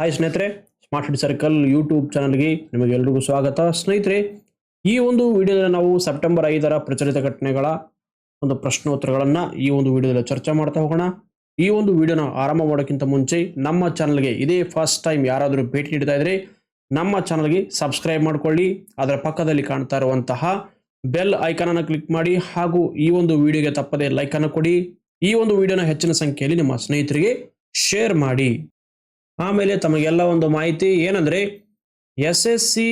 Hi ಸ್ನೇಹಿತರೆ smart city circle YouTube ಚಾನಲ್ಗೆ ನಿಮಗೆಲ್ಲರಿಗೂ ಸ್ವಾಗತ. ಸ್ನೇಹಿತರೆ, ಈ ಒಂದು ವಿಡಿಯೋದಲ್ಲಿ ನಾವು ಸೆಪ್ಟೆಂಬರ್ ಐದರ ಪ್ರಚಲಿತ ಘಟನೆಗಳ ಒಂದು ಪ್ರಶ್ನೋತ್ತರಗಳನ್ನು ಈ ಒಂದು ವಿಡಿಯೋದಲ್ಲಿ ಚರ್ಚೆ ಮಾಡ್ತಾ ಹೋಗೋಣ. ಈ ಒಂದು ವಿಡಿಯೋನ ಆರಂಭ ಮಾಡೋಕ್ಕಿಂತ ಮುಂಚೆ ನಮ್ಮ ಚಾನಲ್ಗೆ ಇದೇ ಫಸ್ಟ್ ಟೈಮ್ ಯಾರಾದರೂ ಭೇಟಿ ನೀಡ್ತಾ ಇದ್ರೆ ನಮ್ಮ ಚಾನಲ್ಗೆ ಸಬ್ಸ್ಕ್ರೈಬ್ ಮಾಡಿಕೊಳ್ಳಿ. ಅದರ ಪಕ್ಕದಲ್ಲಿ ಕಾಣ್ತಾ ಇರುವಂತಹ ಬೆಲ್ ಐಕಾನ್ ಅನ್ನು ಕ್ಲಿಕ್ ಮಾಡಿ ಹಾಗೂ ಈ ಒಂದು ವಿಡಿಯೋಗೆ ತಪ್ಪದೆ ಲೈಕನ್ನು ಕೊಡಿ. ಈ ಒಂದು ವಿಡಿಯೋನ ಹೆಚ್ಚಿನ ಸಂಖ್ಯೆಯಲ್ಲಿ ನಿಮ್ಮ ಸ್ನೇಹಿತರಿಗೆ ಶೇರ್ ಮಾಡಿ. ಆಮೇಲೆ ತಮಗೆಲ್ಲ ಒಂದು ಮಾಹಿತಿ ಏನಂದ್ರೆ S S C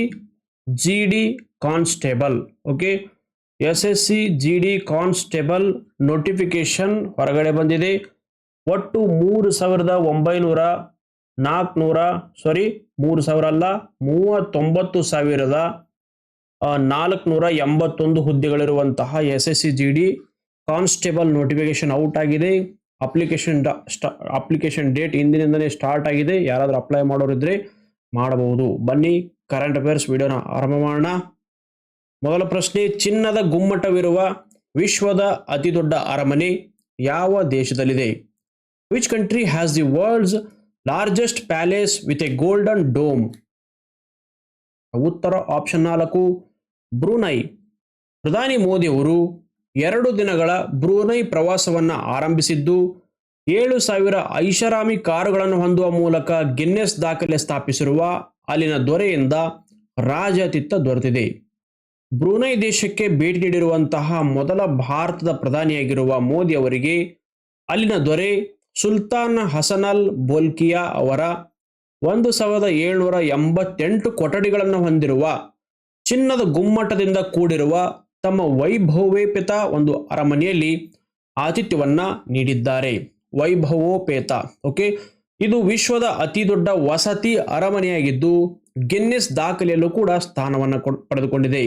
G D constable, okay? S S C G D constable notification ಹೊರಗಡೆ ಬಂದಿದೆ. ಒಟ್ಟು ಮೂರು ಸಾವಿರದ ಒಂಬೈನೂರ ನಾಲ್ಕುನೂರ ಸಾರಿ ಮೂರು ಸಾವಿರ ಅಲ್ಲ, ಮೂವತ್ತೊಂಬತ್ತು ಸಾವಿರದ ನಾಲ್ಕುನೂರ ಎಂಬತ್ತೊಂದು ಹುದ್ದೆಗಳಿರುವಂತಹ S S C G D constable notification out ಆಗಿದೆ. ಅಪ್ಲಿಕೇಶನ್ ಅಪ್ಲಿಕೇಶನ್ ಡೇಟ್ ಇಂದಿನಿಂದನೇ ಸ್ಟಾರ್ಟ್ ಆಗಿದೆ. ಯಾರಾದರೂ ಅಪ್ಲೈ ಮಾಡೋರಿದ್ರೆ ಮಾಡಬಹುದು. ಬನ್ನಿ ಕರೆಂಟ್ ಅಫೇರ್ಸ್ ವಿಡಿಯೋನ ಆರಂಭ ಮಾಡೋಣ. ಮೊದಲ ಪ್ರಶ್ನೆ, ಚಿನ್ನದ ಗುಮ್ಮಟವಿರುವ ವಿಶ್ವದ ಅತಿ ದೊಡ್ಡ ಅರಮನೆ ಯಾವ ದೇಶದಲ್ಲಿದೆ? Which country has the world's largest palace with a golden dome ಉತ್ತರ ಆಪ್ಷನ್ ನಾಲ್ಕು, ಬ್ರೂನೈ. ಪ್ರಧಾನಿ ಮೋದಿಯವರು ಎರಡು ದಿನಗಳ ಬ್ರೂನೈ ಪ್ರವಾಸವನ್ನ ಆರಂಭಿಸಿದ್ದು, ಏಳು ಸಾವಿರ ಐಷಾರಾಮಿ ಕಾರುಗಳನ್ನು ಹೊಂದುವ ಮೂಲಕ ಗಿನ್ನೆಸ್ ದಾಖಲೆ ಸ್ಥಾಪಿಸಿರುವ ಅಲ್ಲಿನ ದೊರೆಯಿಂದ ರಾಜತಿತ್ತ ದೊರೆತಿದೆ. ಬ್ರೂನೈ ದೇಶಕ್ಕೆ ಭೇಟಿ ನೀಡಿರುವಂತಹ ಮೊದಲ ಭಾರತದ ಪ್ರಧಾನಿಯಾಗಿರುವ ಮೋದಿ ಅವರಿಗೆ ಅಲ್ಲಿನ ದೊರೆ ಸುಲ್ತಾನ್ ಹಸನಲ್ ಬೋಲ್ಕಿಯಾ ಅವರ ಒಂದು ಸಾವಿರದ ಏಳ್ನೂರ ಎಂಬತ್ತೆಂಟು ಕೊಠಡಿಗಳನ್ನು ಹೊಂದಿರುವ ಚಿನ್ನದ ಗುಮ್ಮಟದಿಂದ ಕೂಡಿರುವ ತಮ್ಮ ವೈಭವೋಪೇತ ಒಂದು ಅರಮನೆಯಲ್ಲಿ ಆತಿಥ್ಯವನ್ನ ನೀಡಿದ್ದಾರೆ. ವೈಭವೋಪೇತ ಓಕೆ? ಇದು ವಿಶ್ವದ ಅತಿ ದೊಡ್ಡ ವಸತಿ ಅರಮನೆಯಾಗಿದ್ದು, ಗಿನ್ನೆಸ್ ದಾಖಲೆಯಲ್ಲೂ ಕೂಡ ಸ್ಥಾನವನ್ನು ಕೊಡ್- ಪಡೆದುಕೊಂಡಿದೆ.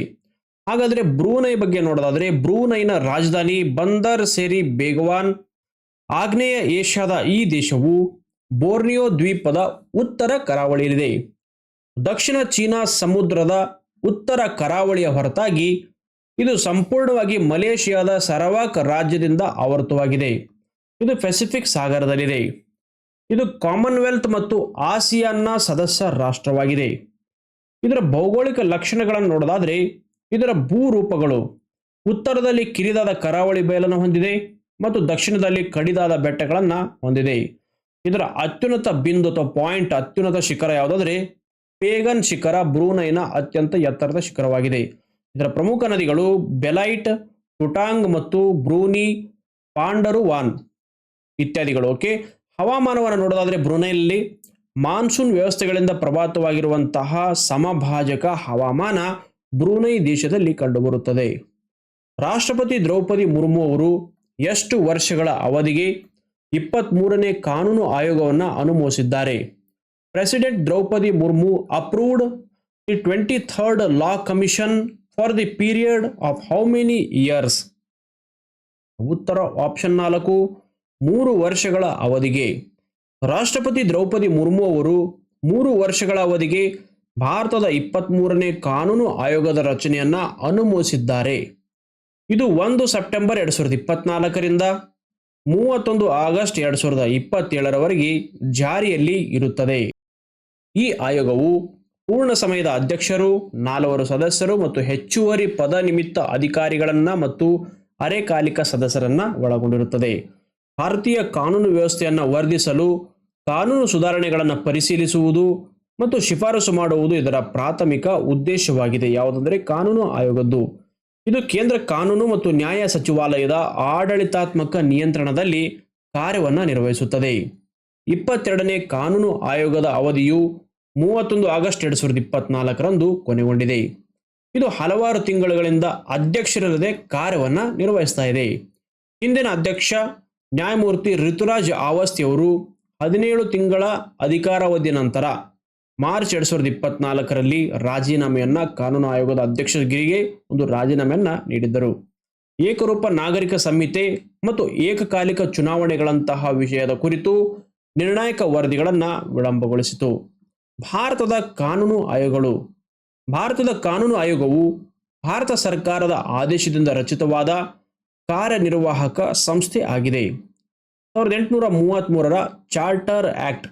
ಹಾಗಾದ್ರೆ ಬ್ರೂನೈ ಬಗ್ಗೆ ನೋಡೋದಾದ್ರೆ, ಬ್ರೂನೈನ ರಾಜಧಾನಿ ಬಂದರ್ ಸೇರಿ ಬೇಗವಾನ್, ಆಗ್ನೇಯ ಏಷ್ಯಾದ ಈ ದೇಶವು ಬೋರ್ನಿಯೋ ದ್ವೀಪದ ಉತ್ತರ ಕರಾವಳಿಯಲ್ಲಿದೆ. ದಕ್ಷಿಣ ಚೀನಾ ಸಮುದ್ರದ ಉತ್ತರ ಕರಾವಳಿಯ ಹೊರತಾಗಿ ಇದು ಸಂಪೂರ್ಣವಾಗಿ ಮಲೇಷಿಯಾದ ಸರವಾಕ್ ರಾಜ್ಯದಿಂದ ಆವೃತವಾಗಿದೆ ಇದು ಪೆಸಿಫಿಕ್ ಸಾಗರದಲ್ಲಿದೆ. ಇದು ಕಾಮನ್ವೆಲ್ತ್ ಮತ್ತು ಆಸಿಯಾನ್ನ ಸದಸ್ಯ ರಾಷ್ಟ್ರವಾಗಿದೆ. ಇದರ ಭೌಗೋಳಿಕ ಲಕ್ಷಣಗಳನ್ನು ನೋಡೋದಾದರೆ, ಇದರ ಭೂರೂಪಗಳು ಉತ್ತರದಲ್ಲಿ ಕಿರಿದಾದ ಕರಾವಳಿ ಬಯಲನ್ನು ಹೊಂದಿದೆ ಮತ್ತು ದಕ್ಷಿಣದಲ್ಲಿ ಕಡಿದಾದ ಬೆಟ್ಟಗಳನ್ನು ಹೊಂದಿದೆ. ಇದರ ಅತ್ಯುನ್ನತ ಬಿಂದು ಅಥವಾ ಪಾಯಿಂಟ್ ಅತ್ಯುನ್ನತ ಶಿಖರ ಯಾವುದಾದ್ರೆ, ಪೇಗನ್ ಶಿಖರ ಬ್ರೂನೈನ ಅತ್ಯಂತ ಎತ್ತರದ ಶಿಖರವಾಗಿದೆ. ಇದರ ಪ್ರಮುಖ ನದಿಗಳು ಬೆಲೈಟ್ ಟುಟಾಂಗ್ ಮತ್ತು ಬ್ರೂನಿ, ಪಾಂಡರು ವಾನ್ ಇತ್ಯಾದಿಗಳು. ಓಕೆ? ಹವಾಮಾನವನ್ನು ನೋಡೋದಾದ್ರೆ ಬ್ರುನೈನಲ್ಲಿ ಮಾನ್ಸೂನ್ ವ್ಯವಸ್ಥೆಗಳಿಂದ ಪ್ರಭಾತವಾಗಿರುವಂತಹ ಸಮಭಾಜಕ ಹವಾಮಾನ ಬ್ರೂನೈ ದೇಶದಲ್ಲಿ ಕಂಡುಬರುತ್ತದೆ. ರಾಷ್ಟ್ರಪತಿ ದ್ರೌಪದಿ ಮುರ್ಮು ಅವರು ಎಷ್ಟು ವರ್ಷಗಳ ಅವಧಿಗೆ ಇಪ್ಪತ್ತ್ ಮೂರನೇ ಕಾನೂನು ಆಯೋಗವನ್ನು ಅನುಮೋದಿಸಿದ್ದಾರೆ president Droupadi Murmu approved the twenty third law commission for the period of how many years ಉತ್ತರ ಆಪ್ಷನ್ ನಾಲ್ಕು, ಮೂರು ವರ್ಷಗಳ ಅವಧಿಗೆ. ರಾಷ್ಟ್ರಪತಿ ದ್ರೌಪದಿ ಮುರ್ಮು ಅವರು ಮೂರು ವರ್ಷಗಳ ಅವಧಿಗೆ ಭಾರತದ ಇಪ್ಪತ್ತ್ಮೂರನೇ ಕಾನೂನು ಆಯೋಗದ ರಚನೆಯನ್ನು ಅನುಮೋದಿಸಿದ್ದಾರೆ ಇದು ಒಂದು ಸೆಪ್ಟೆಂಬರ್ ಎರಡು ಸಾವಿರದ ಇಪ್ಪತ್ನಾಲ್ಕರಿಂದ ಮೂವತ್ತೊಂದು ಆಗಸ್ಟ್ ಎರಡು ಸಾವಿರದ ಇಪ್ಪತ್ತೇಳರವರೆಗೆ ಜಾರಿಯಲ್ಲಿ ಇರುತ್ತದೆ. ಈ ಆಯೋಗವು ಪೂರ್ಣ ಸಮಯದ ಅಧ್ಯಕ್ಷರು, ನಾಲ್ವರು ಸದಸ್ಯರು ಮತ್ತು ಹೆಚ್ಚುವರಿ ಪದ ನಿಮಿತ್ತ ಅಧಿಕಾರಿಗಳನ್ನ ಮತ್ತು ಅರೆಕಾಲಿಕ ಸದಸ್ಯರನ್ನ ಒಳಗೊಂಡಿರುತ್ತದೆ. ಭಾರತೀಯ ಕಾನೂನು ವ್ಯವಸ್ಥೆಯನ್ನು ವರ್ಧಿಸಲು ಕಾನೂನು ಸುಧಾರಣೆಗಳನ್ನು ಪರಿಶೀಲಿಸುವುದು ಮತ್ತು ಶಿಫಾರಸು ಮಾಡುವುದು ಇದರ ಪ್ರಾಥಮಿಕ ಉದ್ದೇಶವಾಗಿದೆ. ಯಾವುದಂದರೆ ಕಾನೂನು ಆಯೋಗದ್ದು. ಇದು ಕೇಂದ್ರ ಕಾನೂನು ಮತ್ತು ನ್ಯಾಯ ಸಚಿವಾಲಯದ ಆಡಳಿತಾತ್ಮಕ ನಿಯಂತ್ರಣದಲ್ಲಿ ಕಾರ್ಯವನ್ನು ನಿರ್ವಹಿಸುತ್ತದೆ. ಇಪ್ಪತ್ತೆರಡನೇ ಕಾನೂನು ಆಯೋಗದ ಅವಧಿಯು ಮೂವತ್ತೊಂದು ಆಗಸ್ಟ್ ಎರಡು ಸಾವಿರದ ಇಪ್ಪತ್ನಾಲ್ಕರಂದು ಕೊನೆಗೊಂಡಿದೆ. ಇದು ಹಲವಾರು ತಿಂಗಳುಗಳಿಂದ ಅಧ್ಯಕ್ಷರಿಲ್ಲದೆ ಕಾರ್ಯವನ್ನು ನಿರ್ವಹಿಸ್ತಾ ಇದೆ. ಹಿಂದಿನ ಅಧ್ಯಕ್ಷ, ನ್ಯಾಯಮೂರ್ತಿ ಋತುರಾಜ್ ಆವಸ್ತಿಯವರು ಹದಿನೇಳು ತಿಂಗಳ ಅಧಿಕಾರಾವಧಿ ನಂತರ ಮಾರ್ಚ್ ಎರಡು ಸಾವಿರದ ಇಪ್ಪತ್ನಾಲ್ಕರಲ್ಲಿ ರಾಜೀನಾಮೆಯನ್ನು ಕಾನೂನು ಆಯೋಗದ ಅಧ್ಯಕ್ಷಗಿರಿಗೆ ಒಂದು ರಾಜೀನಾಮೆಯನ್ನು ನೀಡಿದ್ದರು. ಏಕರೂಪ ನಾಗರಿಕ ಸಂಹಿತೆ ಮತ್ತು ಏಕಕಾಲಿಕ ಚುನಾವಣೆಗಳಂತಹ ವಿಷಯದ ಕುರಿತು ನಿರ್ಣಾಯಕ ವರದಿಗಳನ್ನು ವಿಳಂಬಗೊಳಿಸಿತು. ಭಾರತದ ಕಾನೂನು ಆಯೋಗಗಳು. ಭಾರತದ ಕಾನೂನು ಆಯೋಗವು ಭಾರತ ಸರ್ಕಾರದ ಆದೇಶದಿಂದ ರಚಿತವಾದ ಕಾರ್ಯನಿರ್ವಾಹಕ ಸಂಸ್ಥೆ ಆಗಿದೆ. ಸಾವಿರದ ಎಂಟುನೂರ ಮೂವತ್ತ್ಮೂರರ ಚಾರ್ಟರ್ ಆಕ್ಟ್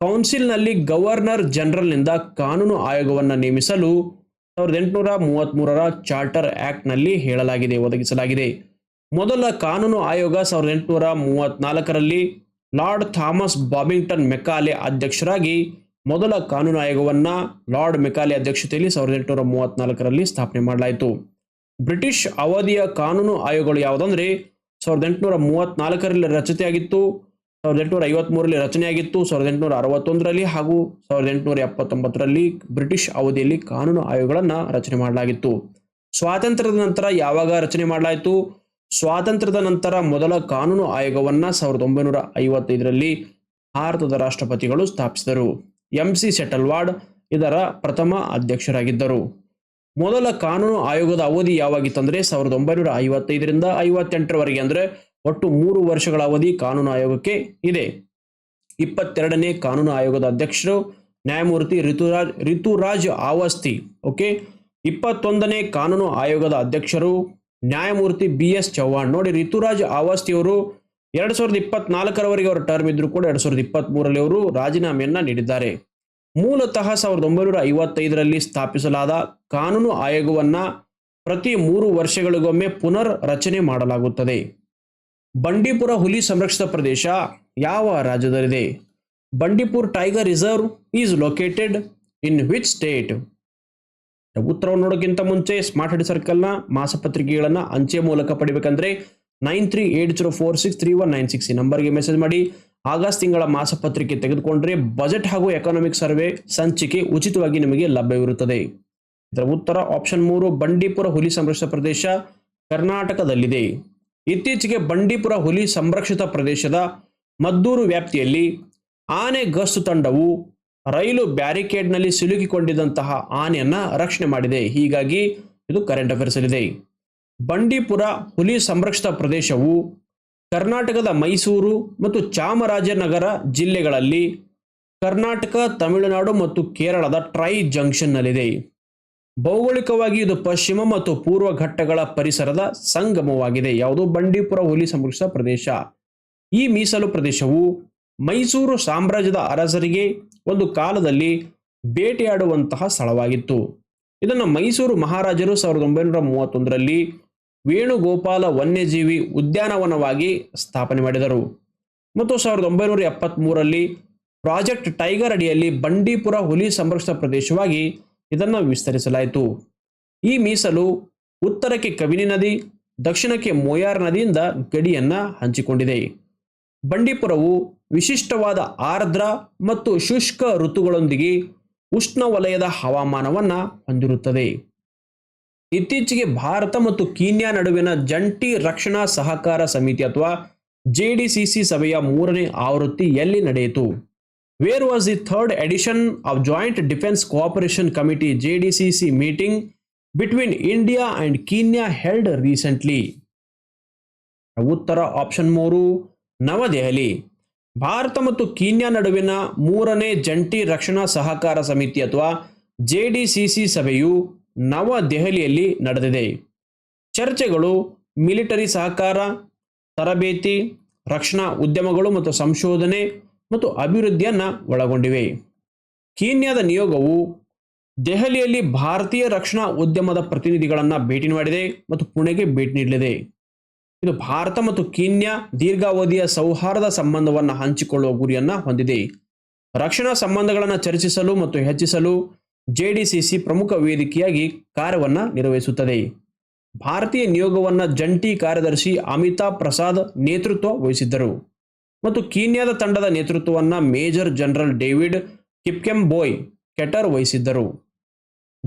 ಕೌನ್ಸಿಲ್ನಲ್ಲಿ ಗವರ್ನರ್ ಜನರಲ್ನಿಂದ ಕಾನೂನು ಆಯೋಗವನ್ನು ನೇಮಿಸಲು ಸಾವಿರದ ಎಂಟುನೂರ ಮೂವತ್ತ್ಮೂರರ ಚಾರ್ಟರ್ ಆ್ಯಕ್ಟ್ನಲ್ಲಿ ಹೇಳಲಾಗಿದೆ, ಒದಗಿಸಲಾಗಿದೆ. ಮೊದಲ ಕಾನೂನು ಆಯೋಗ ಸಾವಿರದ ಎಂಟುನೂರ ಮೂವತ್ತ್ನಾಲ್ಕರಲ್ಲಿ ಲಾರ್ಡ್ ಥಾಮಸ್ ಬಾಬಿಂಗ್ಟನ್ ಮೆಕಾಲೆ ಅಧ್ಯಕ್ಷರಾಗಿ ಮೊದಲ ಕಾನೂನು ಆಯೋಗವನ್ನು ಲಾರ್ಡ್ ಮೆಕಾಲಿ ಅಧ್ಯಕ್ಷತೆಯಲ್ಲಿ ಸಾವಿರದ ಎಂಟುನೂರ ಮೂವತ್ನಾಲ್ಕರಲ್ಲಿ ಸ್ಥಾಪನೆ ಮಾಡಲಾಯಿತು. ಬ್ರಿಟಿಷ್ ಅವಧಿಯ ಕಾನೂನು ಆಯೋಗಗಳು ಯಾವುದಂದ್ರೆ, ಸಾವಿರದ ಎಂಟುನೂರ ಮೂವತ್ನಾಲ್ಕರಲ್ಲಿ ರಚನೆಯಾಗಿತ್ತು, ಸಾವಿರದ ಎಂಟುನೂರ ಐವತ್ಮೂರರಲ್ಲಿ ರಚನೆಯಾಗಿತ್ತು, ಸಾವಿರದ ಎಂಟುನೂರ ಅರವತ್ತೊಂದರಲ್ಲಿ ಹಾಗೂ ಸಾವಿರದ ಎಂಟುನೂರ ಎಪ್ಪತ್ತೊಂಬತ್ತರಲ್ಲಿ ಬ್ರಿಟಿಷ್ ಅವಧಿಯಲ್ಲಿ ಕಾನೂನು ಆಯೋಗಗಳನ್ನು ರಚನೆ ಮಾಡಲಾಗಿತ್ತು. ಸ್ವಾತಂತ್ರ್ಯದ ನಂತರ ಯಾವಾಗ ರಚನೆ ಮಾಡಲಾಯಿತು? ಸ್ವಾತಂತ್ರ್ಯದ ನಂತರ ಮೊದಲ ಕಾನೂನು ಆಯೋಗವನ್ನು ಸಾವಿರದ ಒಂಬೈನೂರ ಐವತ್ತೈದರಲ್ಲಿ ಭಾರತದ ರಾಷ್ಟ್ರಪತಿಗಳು ಸ್ಥಾಪಿಸಿದರು. ಎಂ ಸಿ ಸೆಟಲ್ವಾಡ್ ಇದರ ಪ್ರಥಮ ಅಧ್ಯಕ್ಷರಾಗಿದ್ದರು. ಮೊದಲ ಕಾನೂನು ಆಯೋಗದ ಅವಧಿ ಯಾವಾಗಿತ್ತಂದರೆ ಸಾವಿರದ ಒಂಬೈನೂರ ಐವತ್ತೈದರಿಂದ ಐವತ್ತೆಂಟರವರೆಗೆ ಅಂದರೆ ಒಟ್ಟು ಮೂರು ವರ್ಷಗಳ ಅವಧಿ ಕಾನೂನು ಆಯೋಗಕ್ಕೆ ಇದೆ. ಇಪ್ಪತ್ತೆರಡನೇ ಕಾನೂನು ಆಯೋಗದ ಅಧ್ಯಕ್ಷರು ನ್ಯಾಯಮೂರ್ತಿ ಋತುರಾಜ್ ಋತುರಾಜ್ ಆವಸ್ತಿ, ಓಕೆ? ಇಪ್ಪತ್ತೊಂದನೇ ಕಾನೂನು ಆಯೋಗದ ಅಧ್ಯಕ್ಷರು ನ್ಯಾಯಮೂರ್ತಿ ಬಿ ಎಸ್ ಚೌಹಾಣ್ ನೋಡಿ ಋತುರಾಜ್ ಆವಸ್ತಿ ಅವರು ಎರಡ್ ಸಾವಿರದ ಇಪ್ಪತ್ನಾಲ್ಕರವರೆಗೆ ಅವರ ಟರ್ಮ್ ಇದ್ರು ಕೂಡ ಎರಡ್ ಸಾವಿರದ ಇಪ್ಪತ್ತ್ ಮೂರರಲ್ಲಿ ಅವರು ರಾಜೀನಾಮೆಯನ್ನ ನೀಡಿದ್ದಾರೆ. ಮೂಲತಃ ಸಾವಿರದ ಒಂಬೈನೂರ ಐವತ್ತೈದರಲ್ಲಿ ಸ್ಥಾಪಿಸಲಾದ ಕಾನೂನು ಆಯೋಗವನ್ನ ಪ್ರತಿ ಮೂರು ವರ್ಷಗಳಿಗೊಮ್ಮೆ ಪುನರ್ ರಚನೆ ಮಾಡಲಾಗುತ್ತದೆ. ಬಂಡೀಪುರ ಹುಲಿ ಸಂರಕ್ಷಿತ ಪ್ರದೇಶ ಯಾವ ರಾಜ್ಯದಲ್ಲಿದೆ? Bandipur tiger reserve is located in which state ಉತ್ತರವನ್ನು ನೋಡೋಕ್ಕಿಂತ ಮುಂಚೆ ಸ್ಮಾರ್ಟ್ ಹೆಡ್ ಸರ್ಕಲ್ನ ಮಾಸಪತ್ರಿಕೆಗಳನ್ನು ಅಂಚೆ ಮೂಲಕ ಪಡಿಬೇಕಂದ್ರೆ nine three eight zero four six three one nine six ನಂಬರ್ಗೆ ಮೆಸೇಜ್ ಮಾಡಿ. ಆಗಸ್ಟ್ ತಿಂಗಳ ಮಾಸಪತ್ರಿಕೆ ತೆಗೆದುಕೊಂಡ್ರೆ ಬಜೆಟ್ ಹಾಗೂ ಎಕನಾಮಿಕ್ ಸರ್ವೆ ಸಂಚಿಕೆ ಉಚಿತವಾಗಿ ನಿಮಗೆ ಲಭ್ಯವಿರುತ್ತದೆ ಇದರ ಉತ್ತರ ಆಪ್ಷನ್ ಮೂರು, ಬಂಡೀಪುರ ಹುಲಿ ಸಂರಕ್ಷಿತ ಪ್ರದೇಶ ಕರ್ನಾಟಕದಲ್ಲಿದೆ. ಇತ್ತೀಚೆಗೆ ಬಂಡೀಪುರ ಹುಲಿ ಸಂರಕ್ಷಿತ ಪ್ರದೇಶದ ಮದ್ದೂರು ವ್ಯಾಪ್ತಿಯಲ್ಲಿ ಆನೆ ಗಸ್ತು ತಂಡವು ರೈಲು ಬ್ಯಾರಿಕೇಡ್ನಲ್ಲಿ ಸಿಲುಕಿಕೊಂಡಿದ್ದಂತಹ ಆನೆಯನ್ನ ರಕ್ಷಣೆ ಮಾಡಿದೆ. ಹೀಗಾಗಿ ಇದು ಕರೆಂಟ್ ಅಫೇರ್ಸ್ ಅಲ್ಲಿದೆ. ಬಂಡೀಪುರ ಹುಲಿ ಸಂರಕ್ಷಿತ ಪ್ರದೇಶವು ಕರ್ನಾಟಕದ ಮೈಸೂರು ಮತ್ತು ಚಾಮರಾಜನಗರ ಜಿಲ್ಲೆಗಳಲ್ಲಿ ಕರ್ನಾಟಕ, ತಮಿಳುನಾಡು ಮತ್ತು ಕೇರಳದ ಟ್ರೈ ಜಂಕ್ಷನ್ನಲ್ಲಿದೆ. ಭೌಗೋಳಿಕವಾಗಿ ಇದು ಪಶ್ಚಿಮ ಮತ್ತು ಪೂರ್ವ ಘಟ್ಟಗಳ ಪರಿಸರದ ಸಂಗಮವಾಗಿದೆ. ಯಾವುದು? ಬಂಡೀಪುರ ಹುಲಿ ಸಂರಕ್ಷಿತ ಪ್ರದೇಶ. ಈ ಮೀಸಲು ಪ್ರದೇಶವು ಮೈಸೂರು ಸಾಮ್ರಾಜ್ಯದ ಅರಸರಿಗೆ ಒಂದು ಕಾಲದಲ್ಲಿ ಬೇಟೆಯಾಡುವಂತಹ ಸ್ಥಳವಾಗಿತ್ತು. ಇದನ್ನು ಮೈಸೂರು ಮಹಾರಾಜರು ಸಾವಿರದ ಒಂಬೈನೂರ ಮೂವತ್ತೊಂದರಲ್ಲಿ ವೇಣುಗೋಪಾಲ ವನ್ಯಜೀವಿ ಉದ್ಯಾನವನವಾಗಿ ಸ್ಥಾಪನೆ ಮಾಡಿದರು. ಮತ್ತು ಸಾವಿರದ ಒಂಬೈನೂರ ಎಪ್ಪತ್ತ್ಮೂರರಲ್ಲಿ ಪ್ರಾಜೆಕ್ಟ್ ಟೈಗರ್ ಅಡಿಯಲ್ಲಿ ಬಂಡೀಪುರ ಹುಲಿ ಸಂರಕ್ಷಿತ ಪ್ರದೇಶವಾಗಿ ಇದನ್ನು ವಿಸ್ತರಿಸಲಾಯಿತು. ಈ ಮೀಸಲು ಉತ್ತರಕ್ಕೆ ಕಬಿನಿ ನದಿ, ದಕ್ಷಿಣಕ್ಕೆ ಮೊಯಾರ್ ನದಿಯಿಂದ ಗಡಿಯನ್ನು ಹಂಚಿಕೊಂಡಿದೆ. ಬಂಡೀಪುರವು ವಿಶಿಷ್ಟವಾದ ಆರ್ದ್ರ ಮತ್ತು ಶುಷ್ಕ ಋತುಗಳೊಂದಿಗೆ ಉಷ್ಣವಲಯದ ಹವಾಮಾನವನ್ನು ಹೊಂದಿರುತ್ತದೆ. ಇತ್ತೀಚೆಗೆ ಭಾರತ ಮತ್ತು ಕೀನ್ಯಾ ನಡುವಿನ ಜಂಟಿ ರಕ್ಷಣಾ ಸಹಕಾರ ಸಮಿತಿ ಅಥವಾ ಜೆಡಿಸಿಸಿ ಸಭೆಯ ಮೂರನೇ ಆವೃತ್ತಿ ಎಲ್ಲಿ ನಡೆಯಿತು? Where was the third edition of joint defence cooperation committee JDCC meeting between India and Kenya held recently ಉತ್ತರ ಆಪ್ಷನ್ ಮೂರು, ನವದೆಹಲಿ. ಭಾರತ ಮತ್ತು ಕೀನ್ಯಾ ನಡುವಿನ ಮೂರನೇ ಜಂಟಿ ರಕ್ಷಣಾ ಸಹಕಾರ ಸಮಿತಿ ಅಥವಾ ಜೆಡಿಸಿಸಿ ಸಭೆಯು ನವದೆಹಲಿಯಲ್ಲಿ ನಡೆದಿದೆ. ಚರ್ಚೆಗಳು, ಮಿಲಿಟರಿ ಸಹಕಾರ, ತರಬೇತಿ, ರಕ್ಷಣಾ ಉದ್ಯಮಗಳು ಮತ್ತು ಸಂಶೋಧನೆ ಮತ್ತು ಅಭಿವೃದ್ಧಿಯನ್ನು ಒಳಗೊಂಡಿವೆ. ಕೀನ್ಯಾದ ನಿಯೋಗವು ದೆಹಲಿಯಲ್ಲಿ ಭಾರತೀಯ ರಕ್ಷಣಾ ಉದ್ಯಮದ ಪ್ರತಿನಿಧಿಗಳನ್ನು ಭೇಟಿ ಮಾಡಿದೆ ಮತ್ತು ಪುಣೆಗೆ ಭೇಟಿ ನೀಡಲಿದೆ. ಇದು ಭಾರತ ಮತ್ತು ಕೀನ್ಯಾ ದೀರ್ಘಾವಧಿಯ ಸೌಹಾರ್ದ ಸಂಬಂಧವನ್ನು ಹಂಚಿಕೊಳ್ಳುವ ಗುರಿಯನ್ನ ಹೊಂದಿದೆ. ರಕ್ಷಣಾ ಸಂಬಂಧಗಳನ್ನು ಚರ್ಚಿಸಲು ಮತ್ತು ಹೆಚ್ಚಿಸಲು ಜೆಡಿಸಿಸಿ ಪ್ರಮುಖ ವೇದಿಕೆಯಾಗಿ ಕಾರ್ಯವನ್ನು ನಿರ್ವಹಿಸುತ್ತದೆ. ಭಾರತೀಯ ನಿಯೋಗವನ್ನು ಜಂಟಿ ಕಾರ್ಯದರ್ಶಿ ಅಮಿತಾಬ್ ಪ್ರಸಾದ್ ನೇತೃತ್ವ ವಹಿಸಿದ್ದರು. ಮತ್ತು ಕೀನ್ಯಾದ ತಂಡದ ನೇತೃತ್ವವನ್ನು major general David Kipkemboi Keter ವಹಿಸಿದ್ದರು.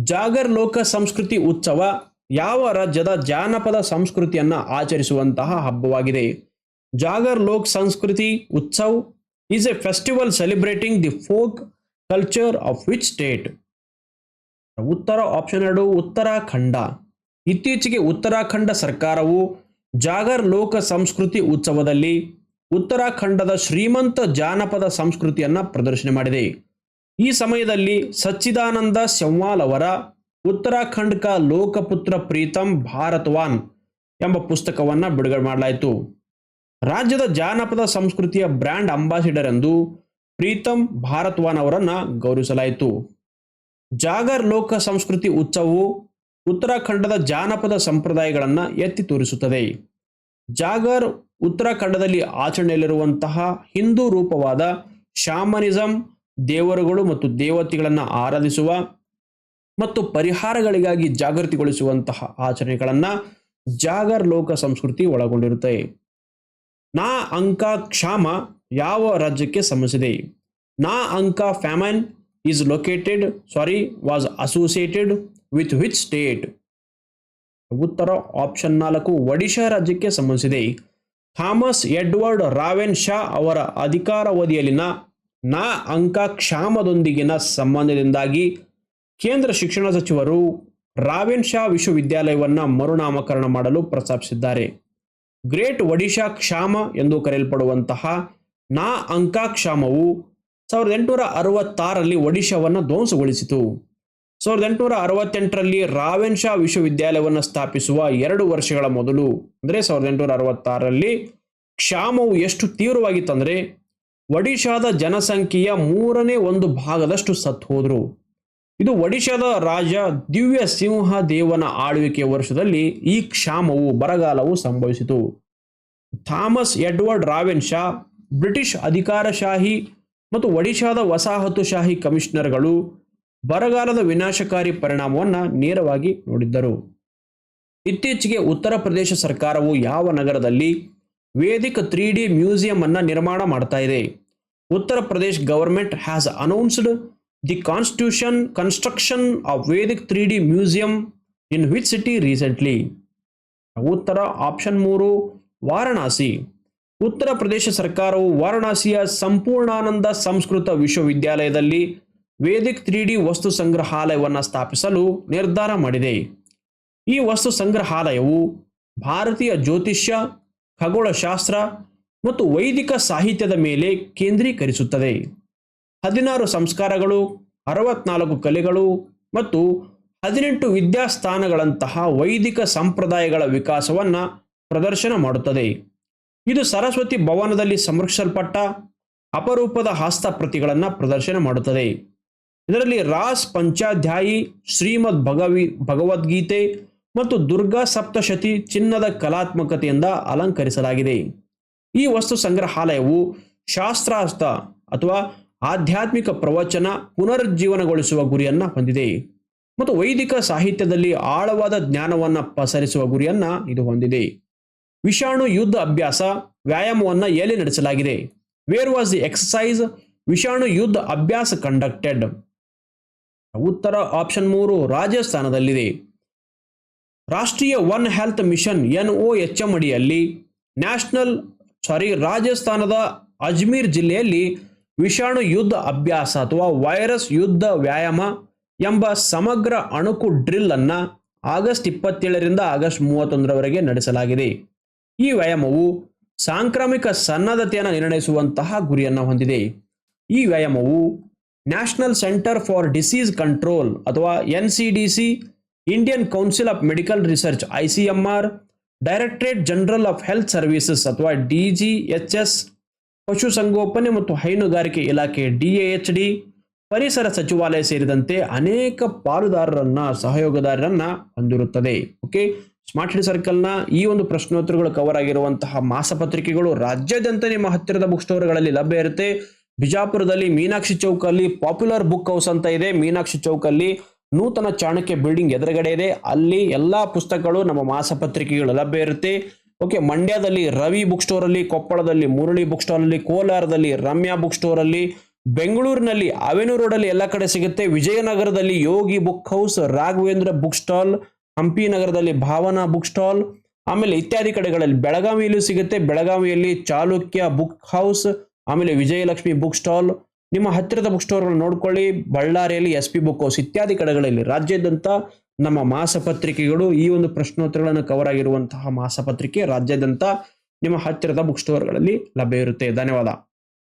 ಜಾಗರ್ ಲೋಕ ಸಂಸ್ಕೃತಿ ಉತ್ಸವ ಯಾವ ರಾಜ್ಯದ ಜಾನಪದ ಸಂಸ್ಕೃತಿಯನ್ನು ಆಚರಿಸುವಂತಹ ಹಬ್ಬವಾಗಿದೆ. Jagar Lok Sanskriti Utsav is a festival celebrating the folk culture of which state. ಉತ್ತರ ಆಪ್ಷನ್ ಎರಡು, ಉತ್ತರಾಖಂಡ. ಇತ್ತೀಚೆಗೆ ಉತ್ತರಾಖಂಡ ಸರ್ಕಾರವು ಜಾಗರ್ ಲೋಕ ಸಂಸ್ಕೃತಿ ಉತ್ಸವದಲ್ಲಿ ಉತ್ತರಾಖಂಡದ ಶ್ರೀಮಂತ ಜಾನಪದ ಸಂಸ್ಕೃತಿಯನ್ನು ಪ್ರದರ್ಶನ ಮಾಡಿದೆ. ಈ ಸಮಯದಲ್ಲಿ ಸಚ್ಚಿದಾನಂದ ಸಂವಾಲ್ ಅವರ ಉತ್ತರಾಖಂಡ್ ಕ ಲೋಕಪುತ್ರ ಪ್ರೀತಂ ಭಾರತವಾನ್ ಎಂಬ ಪುಸ್ತಕವನ್ನ ಬಿಡುಗಡೆ ಮಾಡಲಾಯಿತು. ರಾಜ್ಯದ ಜಾನಪದ ಸಂಸ್ಕೃತಿಯ ಬ್ರ್ಯಾಂಡ್ ಅಂಬಾಸಿಡರ್ ಎಂದು ಪ್ರೀತಂ ಭಾರತ್ವಾನ್ ಅವರನ್ನು ಗೌರವಿಸಲಾಯಿತು. ಜಾಗರ್ ಲೋಕ ಸಂಸ್ಕೃತಿ ಉತ್ಸವವು ಉತ್ತರಾಖಂಡದ ಜಾನಪದ ಸಂಪ್ರದಾಯಗಳನ್ನು ಎತ್ತಿ ತೋರಿಸುತ್ತದೆ. ಜಾಗರ್ ಉತ್ತರಾಖಂಡದಲ್ಲಿ ಆಚರಣೆಯಲ್ಲಿರುವಂತಹ ಹಿಂದೂ ರೂಪವಾದ ಶಾಮನಿಸಂ, ದೇವರುಗಳು ಮತ್ತು ದೇವತೆಗಳನ್ನು ಆರಾಧಿಸುವ ಮತ್ತು ಪರಿಹಾರಗಳಿಗಾಗಿ ಜಾಗೃತಿಗೊಳಿಸುವಂತಹ ಆಚರಣೆಗಳನ್ನು ಜಾಗರ್ ಲೋಕ ಸಂಸ್ಕೃತಿ ಒಳಗೊಂಡಿರುತ್ತೆ. ನಾ ಅಂಕ ಕ್ಷಾಮ ಯಾವ ರಾಜ್ಯಕ್ಕೆ ಸಂಬಂಧಿಸಿದೆ? Na Anka famine is located sorry was associated with which state ಉತ್ತರ ಆಪ್ಷನ್ ನಾಲ್ಕು, ಒಡಿಶಾ ರಾಜ್ಯಕ್ಕೆ ಸಂಬಂಧಿಸಿದೆ. ಥಾಮಸ್ ಎಡ್ವರ್ಡ್ ರಾವೆನ್ ಶಾ ಅವರ ಅಧಿಕಾರಾವಧಿಯಲ್ಲಿನ ನಾ ಅಂಕ ಕ್ಷಾಮದೊಂದಿಗಿನ ಸಂಬಂಧದಿಂದಾಗಿ ಕೇಂದ್ರ ಶಿಕ್ಷಣ ಸಚಿವರು ರಾವೆನ್ ಶಾ ವಿಶ್ವವಿದ್ಯಾಲಯವನ್ನು ಮರುನಾಮಕರಣ ಮಾಡಲು ಪ್ರಸ್ತಾಪಿಸಿದ್ದಾರೆ. ಗ್ರೇಟ್ ಒಡಿಶಾ ಕ್ಷಾಮ ಎಂದು ಕರೆಯಲ್ಪಡುವಂತಹ ನಾ ಅಂಕ ಕ್ಷಾಮವು ಸಾವಿರದ ಎಂಟುನೂರ ಅರವತ್ತಾರರಲ್ಲಿ ಒಡಿಶಾವನ್ನು ಧ್ವಂಸಗೊಳಿಸಿತು. ಸಾವಿರದ ಎಂಟುನೂರ ಅರವತ್ತೆಂಟರಲ್ಲಿ ರಾವೆನ್ ಶಾ ವಿಶ್ವವಿದ್ಯಾಲಯವನ್ನು ಸ್ಥಾಪಿಸುವ ಎರಡು ವರ್ಷಗಳ ಮೊದಲು, ಅಂದರೆ ಸಾವಿರದ ಎಂಟುನೂರ ಅರವತ್ತಾರರಲ್ಲಿ ಕ್ಷಾಮವು ಎಷ್ಟು ತೀವ್ರವಾಗಿತ್ತಂದರೆ, ಒಡಿಶಾದ ಜನಸಂಖ್ಯೆಯ ಮೂರನೇ ಒಂದು ಭಾಗದಷ್ಟು ಸತ್ತು ಹೋದರು. ಇದು ಒಡಿಶಾದ ರಾಜ ದಿವ್ಯ ಸಿಂಹ ದೇವನ ಆಳ್ವಿಕೆಯ ವರ್ಷದಲ್ಲಿ ಈ ಕ್ಷಾಮವು, ಬರಗಾಲವು ಸಂಭವಿಸಿತು. Thomas Edward Ravenshaw, British ಅಧಿಕಾರಶಾಹಿ ಮತ್ತು ಒಡಿಶಾದ ವಸಾಹತುಶಾಹಿ ಕಮಿಷನರ್ಗಳು ಬರಗಾಲದ ವಿನಾಶಕಾರಿ ಪರಿಣಾಮವನ್ನು ನೇರವಾಗಿ ನೋಡಿದ್ದರು. ಇತ್ತೀಚೆಗೆ ಉತ್ತರ ಪ್ರದೇಶ ಸರ್ಕಾರವು ಯಾವ ನಗರದಲ್ಲಿ ವೇದಿಕ ತ್ರೀ ಡಿ ಮ್ಯೂಸಿಯಂ ಅನ್ನು ನಿರ್ಮಾಣ ಮಾಡ್ತಾ ಇದೆ. Uttar Pradesh government has announced the constitution construction of Vedic three D museum in which city recently. ಉತ್ತರ ಆಪ್ಷನ್ ಮೂರು ವಾರಣಾಸಿ. ಉತ್ತರ ಪ್ರದೇಶ ಸರ್ಕಾರವು ವಾರಣಾಸಿಯ ಸಂಪೂರ್ಣಾನಂದ ಸಂಸ್ಕೃತ ವಿಶ್ವವಿದ್ಯಾಲಯದಲ್ಲಿ ವೇದಿಕ್ ತ್ರೀ ಡಿ ವಸ್ತು ಸಂಗ್ರಹಾಲಯವನ್ನು ಸ್ಥಾಪಿಸಲು ನಿರ್ಧಾರ ಮಾಡಿದೆ. ಈ ವಸ್ತು ಸಂಗ್ರಹಾಲಯವು ಭಾರತೀಯ ಜ್ಯೋತಿಷ್ಯ, ಖಗೋಳಶಾಸ್ತ್ರ ಮತ್ತು ವೈದಿಕ ಸಾಹಿತ್ಯದ ಮೇಲೆ ಕೇಂದ್ರೀಕರಿಸುತ್ತದೆ. ಹದಿನಾರು ಸಂಸ್ಕಾರಗಳು, ಅರವತ್ನಾಲ್ಕು ಕಲೆಗಳು ಮತ್ತು ಹದಿನೆಂಟು ವಿದ್ಯಾಸ್ಥಾನಗಳಂತಹ ವೈದಿಕ ಸಂಪ್ರದಾಯಗಳ ವಿಕಾಸವನ್ನು ಪ್ರದರ್ಶನ ಮಾಡುತ್ತದೆ. ಇದು ಸರಸ್ವತಿ ಭವನದಲ್ಲಿ ಸಂರಕ್ಷಿಸಲ್ಪಟ್ಟ ಅಪರೂಪದ ಹಸ್ತಪ್ರತಿಗಳನ್ನು ಪ್ರದರ್ಶನ ಮಾಡುತ್ತದೆ. ಇದರಲ್ಲಿ ರಾಸ್ ಪಂಚಾಧ್ಯಾಯಿ, ಶ್ರೀಮದ್ ಭಗವಿ, ಭಗವದ್ಗೀತೆ ಮತ್ತು ದುರ್ಗಾ ಸಪ್ತಶತಿ ಚಿನ್ನದ ಕಲಾತ್ಮಕತೆಯಿಂದ ಅಲಂಕರಿಸಲಾಗಿದೆ. ಈ ವಸ್ತು ಸಂಗ್ರಹಾಲಯವು ಶಾಸ್ತ್ರಾರ್ಥ ಅಥವಾ ಆಧ್ಯಾತ್ಮಿಕ ಪ್ರವಚನ ಪುನರುಜ್ಜೀವನಗೊಳಿಸುವ ಗುರಿಯನ್ನ ಹೊಂದಿದೆ. ಮತ್ತು ವೈದಿಕ ಸಾಹಿತ್ಯದಲ್ಲಿ ಆಳವಾದ ಜ್ಞಾನವನ್ನು ಪಸರಿಸುವ ಗುರಿಯನ್ನ ಇದು ಹೊಂದಿದೆ. ವಿಷಾಣು ಯುದ್ಧ ಅಭ್ಯಾಸ ವ್ಯಾಯಾಮವನ್ನು ಎಲ್ಲಿ ನಡೆಸಲಾಗಿದೆ? Where was the exercise Vishanu Yuddh Abhyas conducted ಉತ್ತರ ಆಪ್ಷನ್ ಮೂರು, ರಾಜಸ್ಥಾನದಲ್ಲಿದೆ. Rashtriya one health mission N O H M ಅಡಿಯಲ್ಲಿ ನ್ಯಾಷನಲ್ ಸಾರಿ ರಾಜಸ್ಥಾನದ ಅಜ್ಮೀರ್ ಜಿಲ್ಲೆಯಲ್ಲಿ ವಿಷಾಣು ಯುದ್ಧ ಅಭ್ಯಾಸ ಅಥವಾ ವೈರಸ್ ಯುದ್ಧ ವ್ಯಾಯಾಮ ಎಂಬ ಸಮಗ್ರ ಅಣುಕು ಡ್ರಿಲ್ ಅನ್ನು ಆಗಸ್ಟ್ ಇಪ್ಪತ್ತೇಳರಿಂದ ಆಗಸ್ಟ್ ಮೂವತ್ತೊಂದರವರೆಗೆ ನಡೆಸಲಾಗಿದೆ. ಈ ವ್ಯಾಯಾಮವು ಸಾಂಕ್ರಾಮಿಕ ಸನ್ನದ್ಧತೆಯನ್ನು ನಿರ್ಣಯಿಸುವಂತಹ ಗುರಿಯನ್ನು ಹೊಂದಿದೆ. ಈ ವ್ಯಾಯಾಮವು national centre for disease control ಅಥವಾ N C D C, Indian council of medical research I C M R, directorate general of health services ಅಥವಾ ಡಿ ಜಿ ಎಚ್ ಎಸ್ ಪಶುಸಂಗೋಪನೆ ಮತ್ತು ಹೈನುಗಾರಿಕೆ ಇಲಾಖೆ ಡಿ ಎಚ್ ಡಿ, ಪರಿಸರ ಸಚಿವಾಲಯ ಸೇರಿದಂತೆ ಅನೇಕ ಪಾಲುದಾರರನ್ನ ಸಹಯೋಗದಾರರನ್ನ ಹೊಂದಿರುತ್ತದೆ. ಓಕೆ ಸ್ಮಾರ್ಟ್ ಸಿಟಿ ಸರ್ಕಲ್ನ ಈ ಒಂದು ಪ್ರಶ್ನೋತ್ತರಗಳು ಕವರ್ ಆಗಿರುವಂತಹ ಮಾಸಪತ್ರಿಕೆಗಳು ರಾಜ್ಯಾದ್ಯಂತ ನಿಮ್ಮ ಹತ್ತಿರದ ಬುಕ್ ಸ್ಟೋರ್ಗಳಲ್ಲಿ ಲಭ್ಯ ಇರುತ್ತೆ. ಬಿಜಾಪುರದಲ್ಲಿ ಮೀನಾಕ್ಷಿ ಚೌಕಲ್ಲಿ ಪಾಪ್ಯುಲರ್ ಬುಕ್ ಹೌಸ್ ಅಂತ ಇದೆ. ಮೀನಾಕ್ಷಿ ಚೌಕಲ್ಲಿ ನೂತನ ಚಾಣಕ್ಯ ಬಿಲ್ಡಿಂಗ್ ಎದುರುಗಡೆ ಇದೆ. ಅಲ್ಲಿ ಎಲ್ಲಾ ಪುಸ್ತಕಗಳು ನಮ್ಮ ಮಾಸಪತ್ರಿಕೆಗಳು ಲಭ್ಯ ಇರುತ್ತೆ. ಓಕೆ ಮಂಡ್ಯದಲ್ಲಿ ರವಿ ಬುಕ್ ಸ್ಟೋರ್ ಅಲ್ಲಿ, ಕೊಪ್ಪಳದಲ್ಲಿ ಮುರಳಿ ಬುಕ್ ಸ್ಟಾಲ್ ಅಲ್ಲಿ, ಕೋಲಾರದಲ್ಲಿ ರಮ್ಯಾ ಬುಕ್ ಸ್ಟೋರ್ ಅಲ್ಲಿ, ಬೆಂಗಳೂರಿನಲ್ಲಿ ಅವೆನೂ ರೋಡ್ ಅಲ್ಲಿ ಎಲ್ಲ ಕಡೆ ಸಿಗುತ್ತೆ. ವಿಜಯನಗರದಲ್ಲಿ Yogi book house Raghavendra book stall Hampi ನಗರದಲ್ಲಿ ಭಾವನಾ ಬುಕ್ ಸ್ಟಾಲ್, ಆಮೇಲೆ ಇತ್ಯಾದಿ ಕಡೆಗಳಲ್ಲಿ ಬೆಳಗಾವಿಯಲ್ಲೂ ಸಿಗುತ್ತೆ. ಬೆಳಗಾವಿಯಲ್ಲಿ ಚಾಲುಕ್ಯ ಬುಕ್ ಹೌಸ್, ಆಮೇಲೆ ವಿಜಯಲಕ್ಷ್ಮಿ ಬುಕ್ ಸ್ಟಾಲ್. ನಿಮ್ಮ ಹತ್ತಿರದ ಬುಕ್ ಸ್ಟೋರ್ಗಳನ್ನ ನೋಡ್ಕೊಳ್ಳಿ. ಬಳ್ಳಾರಿಯಲ್ಲಿ ಎಸ್ ಪಿ ಬುಕ್ ಹೌಸ್ ಇತ್ಯಾದಿ ಕಡೆಗಳಲ್ಲಿ ರಾಜ್ಯದಂತ ನಮ್ಮ ಮಾಸಪತ್ರಿಕೆಗಳು ಈ ಒಂದು ಪ್ರಶ್ನೋತ್ತರಗಳನ್ನು ಕವರ್ ಆಗಿರುವಂತಹ ಮಾಸಪತ್ರಿಕೆ ರಾಜ್ಯದಂತ ನಿಮ್ಮ ಹತ್ತಿರದ ಬುಕ್ ಸ್ಟೋರ್ಗಳಲ್ಲಿ ಲಭ್ಯ ಇರುತ್ತೆ. ಧನ್ಯವಾದ.